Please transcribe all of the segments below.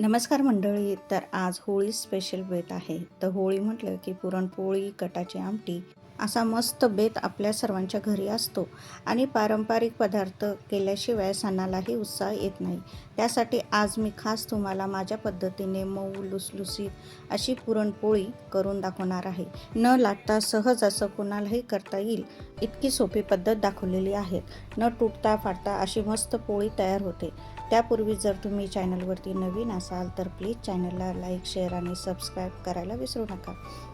नमस्कार मंडळी तर आज होळी स्पेशल बेत आहे. तर होळी म्हटलं की पुरणपोळी कटाची आमटी असा मस्त बेत आपल्या सर्वांच्या घरी असतो आणि पारंपरिक पदार्थ केल्याशिवाय सणालाही उत्साह येत नाही. त्यासाठी आज मी खास तुम्हाला माझ्या पद्धतीने मऊ लुसलुसीत अशी पुरणपोळी करून दाखवणार आहे. न लाटता सहज असं कोणालाही करता येईल इतकी सोपी पद्धत दाखवलेली आहे. न तुटता फाटता अशी मस्त पोळी तयार होते. त्यापूर्वी जर तुम्ही चॅनलवरती नवीन असाल तर प्लीज चॅनलला लाईक शेअर आणि सबस्क्राईब करायला विसरू नका.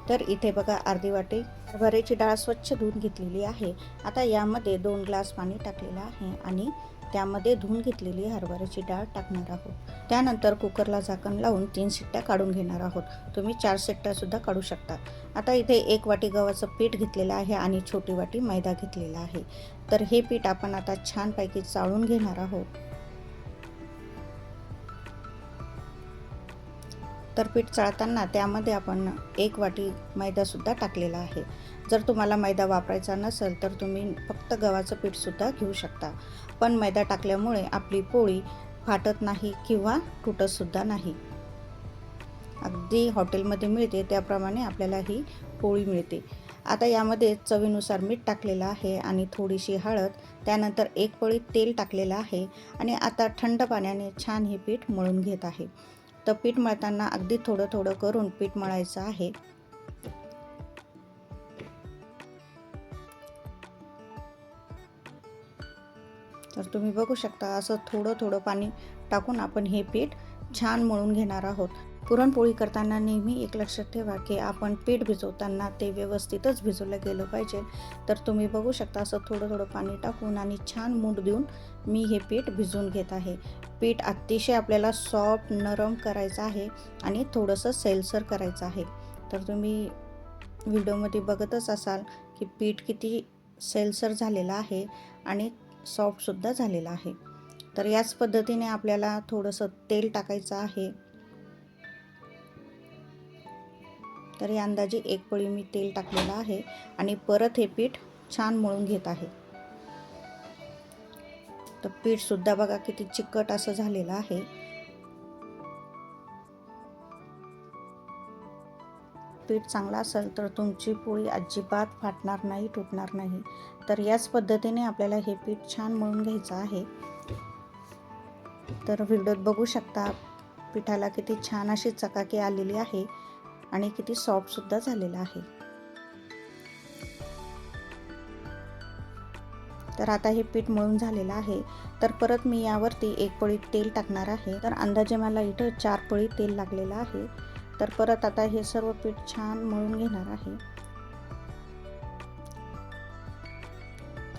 तर इथे बघा अर्धी वाटी हरभऱ्याची डाळ स्वच्छ धुवून घेतलेली आहे. आता यामध्ये दोन ग्लास पाणी टाकलेलं आहे आणि त्यामध्ये धुवून घेतलेली हरभऱ्याची डाळ टाकणार आहोत. त्यानंतर कुकरला झाकण लावून तीन शिट्ट्या काढून घेणार आहोत. तुम्ही चार शिट्ट्यासुद्धा काढू शकता. आता इथे एक वाटी गव्हाचं पीठ घेतलेलं आहे आणि छोटी वाटी मैदा घेतलेला आहे. तर हे पीठ आपण आता छानपैकी चाळून घेणार आहोत. तर पीठ चाळताना त्यामध्ये आपण एक वाटी मैदासुद्धा टाकलेला आहे. जर तुम्हाला मैदा वापरायचा नसेल तर तुम्ही फक्त गव्हाचं पीठसुद्धा घेऊ शकता. पण मैदा टाकल्यामुळे आपली पोळी फाटत नाही किंवा तुटतसुद्धा नाही. अगदी हॉटेलमध्ये मिळते त्याप्रमाणे आपल्याला ही पोळी मिळते. आता यामध्ये चवीनुसार मीठ टाकलेलं आहे आणि थोडीशी हळद त्यानंतर एक पळी तेल टाकलेलं आहे आणि आता थंड पाण्याने छान हे पीठ मळून घेत आहे. तर पीठ मळताना अगदी थोडं थोडं करून पीठ मळायचं आहे. तर तुम्ही बघू शकता असं थोडं थोडं पाणी टाकून आपण हे पीठ छान मळून घेणार आहोत. पुरणपोळी करताना नेहमी एक लक्षात ठेवा की आपण पीठ भिजवताना ते व्यवस्थितच भिजवलं गेलं पाहिजे. तर तुम्ही बघू शकता असं थोडं थोडं पाणी टाकून आणि छान मूठ देऊन मी हे पीठ भिजवून घेत आहे. पीठ अतिशय आपल्याला सॉफ्ट नरम करायचं आहे आणि थोडंसं सैलसर करायचं आहे. तर तुम्ही व्हिडिओमध्ये बघतच असाल की पीठ किती सैलसर झालेलं आहे आणि सॉफ्टसुद्धा झालेलं आहे. तर याच पद्धतीने आपल्याला थोडंसं तेल टाकायचं आहे. तर या अंदाजे एक पळी मी तेल टाकलेलं आहे आणि परत हे पीठ छान मळून घेत आहे. तर पीठसुद्धा बघा किती चिकट असं झालेलं आहे. पीठ चांगला असेल तर तुमची पोळी अजिबात फाटणार नाही तुटणार नाही. तर याच पद्धतीने आपल्याला हे पीठ छान मळून घ्यायचं आहे. तर व्हिडिओत बघू शकता पिठाला किती छान अशी चकाकी आलेली आहे. आणि किती सॉफ्टसुद्धा झालेला आहे. तर आता हे पीठ मळून झालेलं आहे. तर परत मी यावरती एक पळी तेल टाकणार आहे. तर अंदाजे मला इथं चार पळी तेल लागलेलं आहे. तर परत आता हे सर्व पीठ छान मळून घेणार आहे.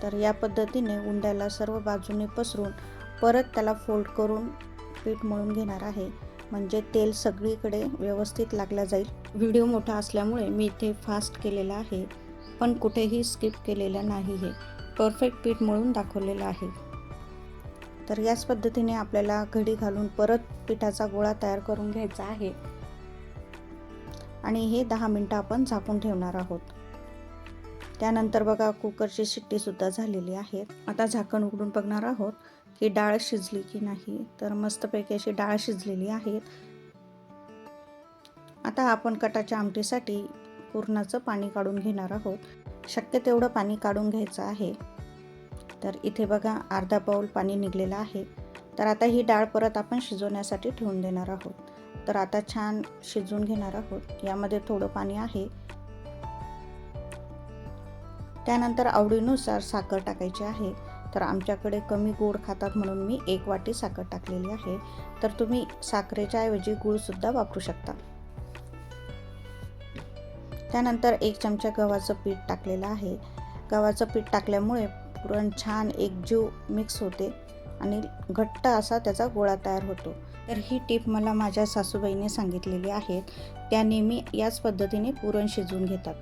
तर या पद्धतीने उंड्याला सर्व बाजूने पसरून परत त्याला फोल्ड करून पीठ मळून घेणार आहे. म्हणजे तेल सगळीकडे व्यवस्थित लागला जाईल. व्हिडिओ मोठा असल्यामुळे मी इथे फास्ट केलेला आहे पण कुठेही स्किप केलेलं नाही हे परफेक्ट पीठ मळून दाखवलेलं आहे. तर याच पद्धतीने आपल्याला घडी घालून परत पिठाचा गोळा तयार करून घ्यायचा आहे. आणि हे दहा मिनटं आपण झाकून ठेवणार आहोत. त्यानंतर बघा कुकरची शिट्टीसुद्धा झालेली आहे. आता झाकण उघडून बघणार आहोत की डाळ शिजली की नाही. तर मस्तपैकी अशी डाळ शिजलेली आहे. आता आपण कटाच्या आमटीसाठी पुरणाचं पाणी काढून घेणार आहोत. शक्य तेवढं पाणी काढून घ्यायचं आहे. तर इथे बघा अर्धा पाऊल पाणी निघलेलं आहे. तर आता ही डाळ परत आपण शिजवण्यासाठी ठेवून देणार आहोत. तर आता छान शिजवून घेणार आहोत. यामध्ये थोडं पाणी आहे. त्यानंतर आवडीनुसार साखर टाकायची आहे. तर आमच्याकडे कमी गोड खातात म्हणून मी एक वाटी साखर टाकलेली आहे. तर तुम्ही साखरेच्या ऐवजी गूळसुद्धा वापरू शकता. त्यानंतर एक चमचा गव्हाचं पीठ टाकलेलं आहे. गव्हाचं पीठ टाकल्यामुळे पुरण छान एकजीव मिक्स होते आणि घट्ट असा त्याचा गोळा तयार होतो. तर ही टीप मला माझ्या सासूबाईने सांगितलेली आहे. त्या नेहमी याच पद्धतीने पुरण शिजवून घेतात.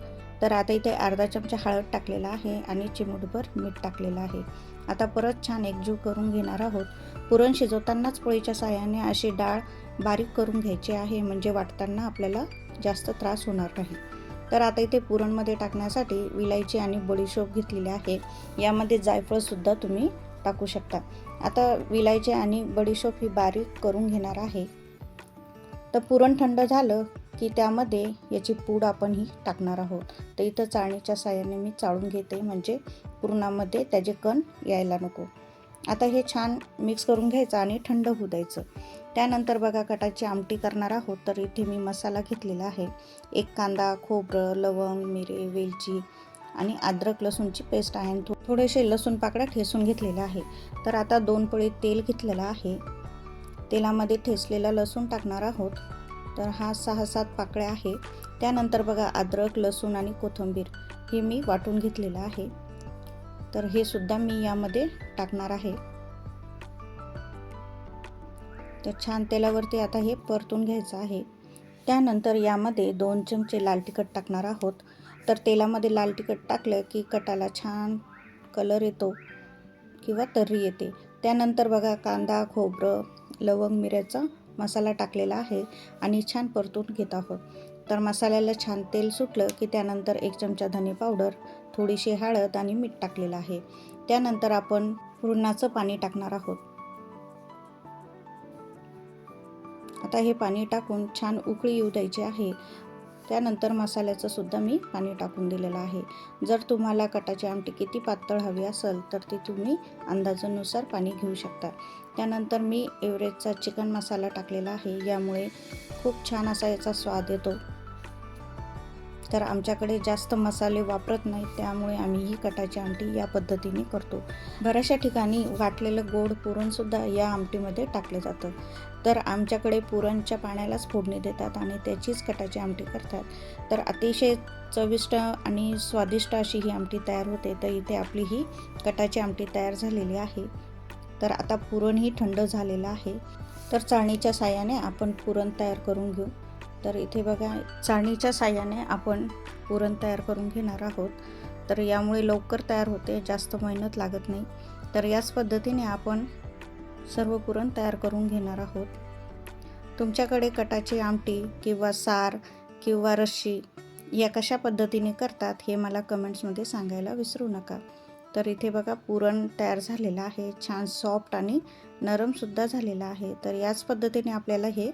तर आता इथे अर्धा चमचा हळद टाकलेला आहे आणि चिमूटभर मीठ टाकलेलं आहे. आता परत छान एकजीव करून घेणार आहोत. पुरण शिजवतानाच पोळीच्या साह्याने अशी डाळ बारीक करून घ्यायची आहे म्हणजे वाटताना आपल्याला जास्त त्रास होणार नाही. तर आता इथे पुरणमध्ये टाकण्यासाठी विलायची आणि बडीशोप घेतलेली आहे. यामध्ये जायफळसुद्धा तुम्ही टाकू शकता. आता विलायची आणि बडीशोप ही बारीक करून घेणार आहे. तर पुरण थंड झालं की त्यामध्ये याची पूड आपण ही टाकणार आहोत. तर इथं चाळणीच्या साहाय्याने मी चाळून घेते. म्हणजे पुरणामध्ये त्याचे कण यायला नको. आता हे छान मिक्स करून घ्यायचं आणि थंड होऊ द्यायचं. त्यानंतर बघा कटाची आमटी करणार आहोत. तर इथे मी मसाला घेतलेला आहे. एक कांदा खोबरं लवंग मिरे वेलची आणि अद्रक लसूणची पेस्ट आहे. आणि थोडेसे लसूण पाकळ्या ठेसून घेतलेल्या आहे. तर आता दोन पळी तेल घेतलेलं आहे. तेलामध्ये ठेसलेला लसूण टाकणार आहोत. तर हा सहा सात पाकळ्या आहे. त्यानंतर बघा अद्रक लसूण आणि कोथिंबीर हे मी वाटून घेतलेलं आहे. तर हे सुद्धा मी यामध्ये टाकणार आहे. तर छान तेलावरती आता हे परतून घ्यायचं आहे. त्यानंतर यामध्ये दोन चमचे लाल तिखट टाकणार आहोत. तर तेलामध्ये लाल तिखट टाकलं की कटाला छान कलर येतो किंवा तर्री येते. त्यानंतर बघा कांदा खोबरं लवंग मिऱ्याचा मसाला टाकलेला आहे आणि छान परतून घेत आहोत. तर मसाल्याला छान तेल सुटलं की त्यानंतर एक चमचा धने पावडर थोडीशी हळद आणि मीठ टाकलेलं आहे. त्यानंतर आपण पुरणाचं पाणी टाकणार आहोत. आता हे पाणी टाकून छान उकळी येऊ द्यायची आहे. त्यानंतर मसाल्याचं सुद्धा मी पाणी टाकून दिलेलं आहे. जर तुम्हाला कटाची आमटी किती पातळ हवी असेल तर ती तुम्ही अंदाजानुसार पाणी घेऊ शकता. त्यानंतर मी एव्हरेजचा चिकन मसाला टाकलेला आहे. यामुळे खूप छान असा याचा स्वाद येतो. तर आमच्याकडे जास्त मसाले वापरत नाहीत त्यामुळे आम्ही ही कटाची आमटी या पद्धतीने करतो. बऱ्याचशा ठिकाणी वाटलेलं गोड पुरणसुद्धा या आमटीमध्ये टाकलं जातं. तर आमच्याकडे पुरणच्या पाण्यालाच फोडणी देतात आणि त्याचीच कटाची आमटी करतात. तर अतिशय चविष्ट आणि स्वादिष्ट अशी ही आमटी तयार होते तर इथे आपली ही कटाची आमटी तयार झालेली आहे. तर आता पुरणही थंड झालेलं आहे. तर चाळणीच्या साह्याने आपण पुरण तयार करून घेऊ. तर इथे बघा चाळणीच्या साह्याने आपण पुरण तयार करून घेणार आहोत. तर यामुळे लवकर तयार होते जास्त मेहनत लागत नाही. तर याच पद्धतीने आपण सर्व पुरण तयार करून घेणार आहोत. तुमच्याकडे कटाची आमटी किंवा सार किंवा रश्शी या कशा पद्धतीने करतात हे मला कमेंट्समध्ये सांगायला विसरू नका. तर इथे बघा पुरण तयार झालेलं आहे छान सॉफ्ट आणि नरमसुद्धा झालेलं आहे. तर याच पद्धतीने आपल्याला हे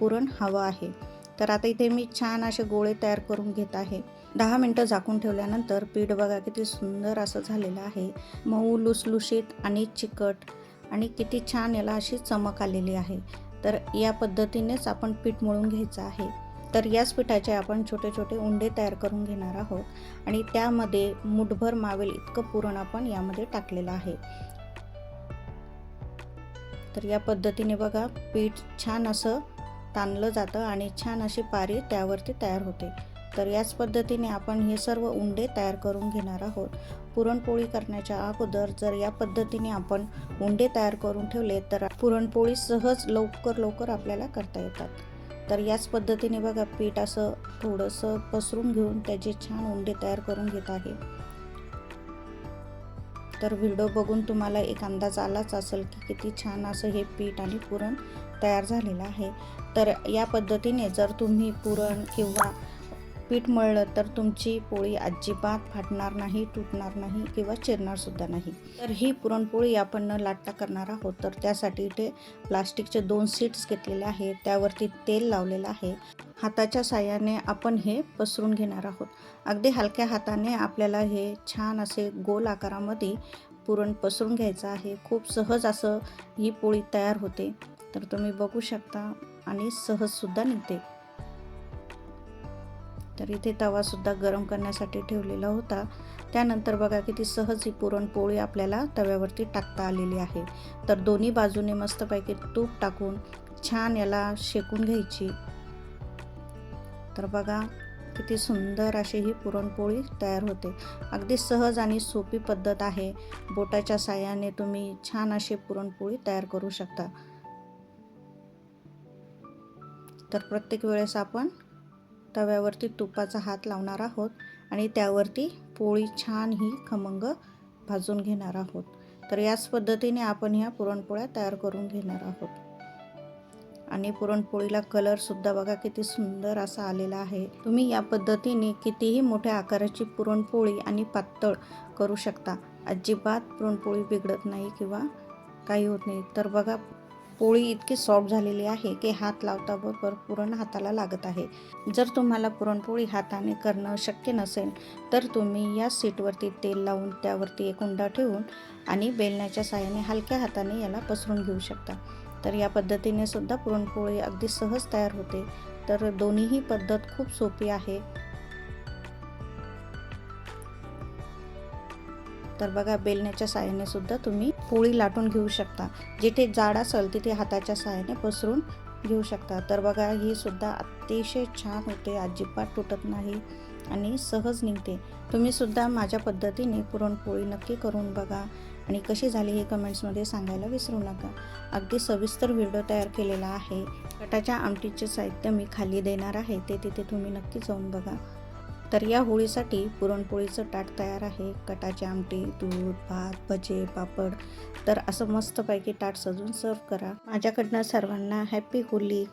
पुरण हवं आहे. तर आता इथे मी छान असे गोळे तयार करून घेत आहे. दहा मिनटं झाकून ठेवल्यानंतर पीठ बघा किती सुंदर असं झालेलं आहे. मऊ लुसलुशीत आणि चिकट आणि किती छान याला अशी चमक आलेली आहे. तर या पद्धतीनेच आपण पीठ मळून घ्यायचं आहे. तर याच पिठाचे आपण छोटे छोटे उंडे तयार करून घेणार आहोत आणि त्यामध्ये मुठभर मावेल इतकं पुरण आपण यामध्ये टाकलेलं आहे. तर या पद्धतीने बघा पीठ छान असं ताणलं जातं आणि छान अशी पारी त्यावरती तयार होते. तर याच पद्धतीने आपण हे सर्व उंडे तयार करून घेणार आहोत. पुरणपोळी करण्याच्या अगोदर जर या पद्धतीने आपण उंडे तयार करून ठेवले तर पुरणपोळी सहज लवकर लवकर आपल्याला करता येतात. तर याच पद्धतीने बघा पीठ असं थोडंसं पसरून घेऊन त्याचे छान उंडे तयार करून घेत आहे. तर व्हिडिओ बघून तुम्हाला एक अंदाज आलाच असेल की किती छान असं हे पीठ आणि पुरण तयार झालेलं आहे. तर या पद्धतीने जर तुम्ही पुरण किंवा पीठ मळलं तर तुमची पोळी अजिबात फाटणार नाही तुटणार नाही किंवा चिरणारसुद्धा नाही. तर ही पुरणपोळी आपण न लाटता करणार आहोत. तर त्यासाठी इथे प्लास्टिकचे दोन सीट्स घेतलेले आहे त्यावरती तेल लावलेलं आहे. हाताच्या साह्याने आपण हे पसरून घेणार आहोत. अगदी हलक्या हाताने आपल्याला हे छान असे गोल आकारामध्ये पुरण पसरून घ्यायचं आहे. खूप सहज असं ही पोळी तयार होते. तर तुम्ही बघू शकता. आणि सहजसुद्धा निघते. तर इथे तवासुद्धा गरम करण्यासाठी ठेवलेला होता. त्यानंतर बघा किती सहज ही पुरणपोळी आपल्याला तव्यावरती टाकता आलेली आहे. तर दोन्ही बाजूने मस्तपैकी तूप टाकून छान याला शेकून घ्यायची. तर बघा किती सुंदर अशी ही पुरणपोळी तयार होते. अगदी सहज आणि सोपी पद्धत आहे. बोटाच्या साह्याने तुम्ही छान अशी पुरणपोळी तयार करू शकता. तर प्रत्येक वेळेस आपण तव्यावरती तुपाचा हात लावणार आहोत आणि त्यावरती पोळी छान ही खमंग भाजून घेणार आहोत. तर याच पद्धतीने आपण ह्या पुरणपोळ्या तयार करून घेणार आहोत. आणि पुरणपोळीला कलरसुद्धा बघा किती सुंदर असा आलेला आहे. तुम्ही या पद्धतीने कितीही मोठ्या आकाराची पुरणपोळी आणि पातळ करू शकता. अजिबात पुरणपोळी बिघडत नाही किंवा काही होत नाही. तर बघा पोळी इतकी सॉफ्ट झालेली आहे की हात लावता बरोबर पुरण हाताला लागत आहे. जर तुम्हाला पुरणपोळी हाताने करणं शक्य नसेल तर तुम्ही या सीटवरती तेल लावून त्यावरती एक उंडा ठेवून आणि बेलण्याच्या साहाय्याने हलक्या हाताने याला पसरून घेऊ शकता. तर या पद्धतीने सुद्धा पुरणपोळी अगदी सहज तयार होते. तर दोन्हीही पद्धत खूप सोपी आहे. तर बघा बेलण्याच्या साहाय्याने सुद्धा तुम्ही पोळी लाटून घेऊ शकता. जिथे जाड असेल तिथे हाताच्या सहाय्याने पसरून घेऊ शकता. तर बघा ही सुद्धा अतिशय छान होते. अजिबात तुटत नाही आणि सहज निघते. तुम्ही सुद्धा माझ्या पद्धतीने पुरणपोळी नक्की करून बघा आणि कशी झाली हे कमेंट्समध्ये सांगायला विसरू नका. अगदी सविस्तर व्हिडिओ तयार केलेला आहे. कटाच्या आमटीचे साहित्य मी खाली देणार आहे. ते तिथे तुम्ही नक्की जाऊन बघा. तर या होळीसाठी पुरणपोळीचं ताट तयार आहे. कटाची आमटी दूध भात भजे पापड. तर असं मस्तपैकी ताट सजून सर्व करा. माझ्याकडनं सर्वांना हॅपी होली.